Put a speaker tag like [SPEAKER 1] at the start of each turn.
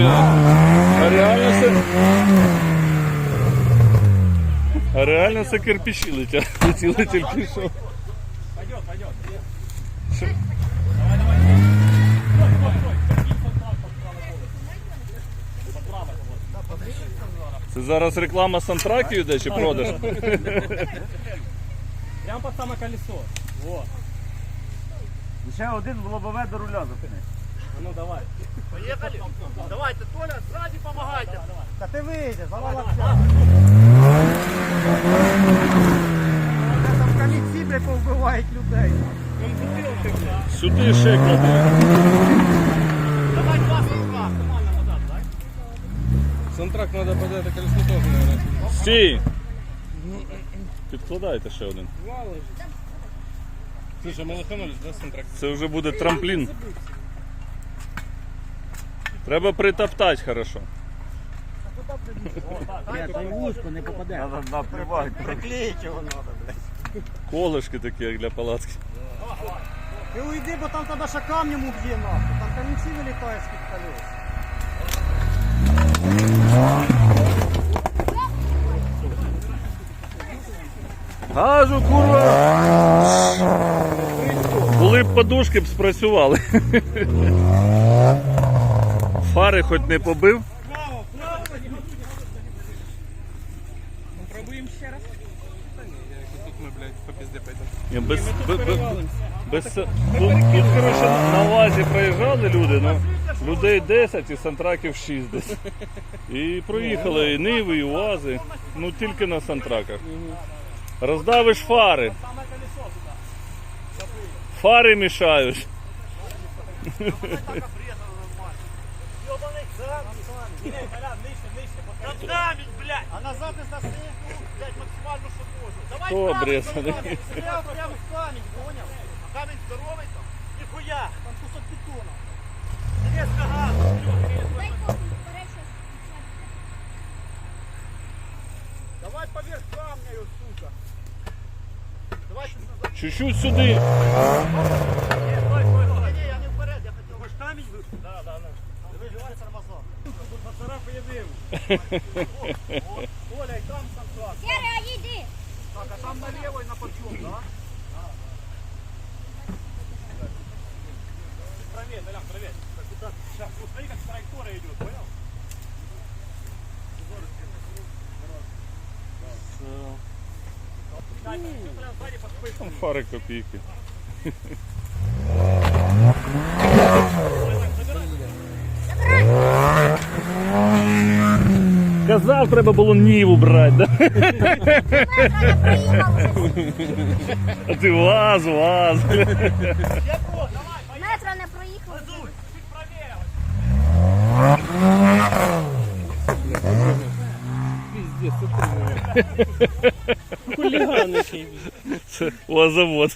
[SPEAKER 1] А реально це. А реально це кирпичі летять. Летіли тільки що.
[SPEAKER 2] Пойдет, пойдет.
[SPEAKER 1] Що? Це зараз реклама сантраків йде чи продаж?
[SPEAKER 2] Прямо под самое колесо. Вот.
[SPEAKER 3] Ще один в лобове до руля запини.
[SPEAKER 2] Ну давай.
[SPEAKER 4] Поехали? Давайте, Толя, сзади помогайте.
[SPEAKER 3] Та ти вийдеш, давай лапся. Там в каліці, бля, повбивають людей.
[SPEAKER 1] Сюди ще клади.
[SPEAKER 4] Давай два сутка.
[SPEAKER 2] Сантрак надо под это колесо тоже, наверное.
[SPEAKER 1] Стій! Підкладайте ще один.
[SPEAKER 2] Слушай, мы лоханулись, да, Сантрак?
[SPEAKER 1] Це вже буде трамплін. Треба притоптати хорошо.
[SPEAKER 3] Вузько не попаде. Надо надо, блядь.
[SPEAKER 1] Колишки такі, як для палатки.
[SPEAKER 3] Ти уйди, бо там тебе ще камнем уб'є нахуй. Там камінці вилітають з-під колес.
[SPEAKER 1] Газу, курва! Були б подушки б спрацювали. Фари хоч не побив.
[SPEAKER 2] Пробуем еще раз. Тут мы, блядь, по пизде пойдем.
[SPEAKER 1] Без, без, без, без, тут, тут, коротше, на УАЗі проїжджали люди, ну, людей 10 і сантраків 6 десь. І проїхали і Ниви, і УАЗи, ну тільки на сантраках. Роздавиш фари. Фари мішають.
[SPEAKER 4] Над нами, блядь. А назад из нас блядь, максимально, что можно. Давай
[SPEAKER 1] Кто
[SPEAKER 4] камень
[SPEAKER 1] обрезанный?
[SPEAKER 4] туда, Стрел прямо в камень, понял? А камень здоровый там? Нихуя. Там кусок бетона. Резко газ. Давай поверх камня ее, сука. Давай ты назад.
[SPEAKER 1] Чуть-чуть сюди.
[SPEAKER 4] Не, стой, стой, стой. Не, я не вперед, я хотел. Хочешь камень выпустить? Да, да, да. Дивись, давай тормоза. ліву. Оля, і там самца.
[SPEAKER 5] Сера, йди.
[SPEAKER 4] Так, а там наліво і на подйом, да? Правее, Толян, правее. Сейчас, смотри, как траектория идет, понял?
[SPEAKER 1] Там фары копейки. Казав, треба було ніву брати. Да? А ти ваз, ваз.
[SPEAKER 5] Метро не проїхав.
[SPEAKER 2] Хуліган який.
[SPEAKER 1] Це завод.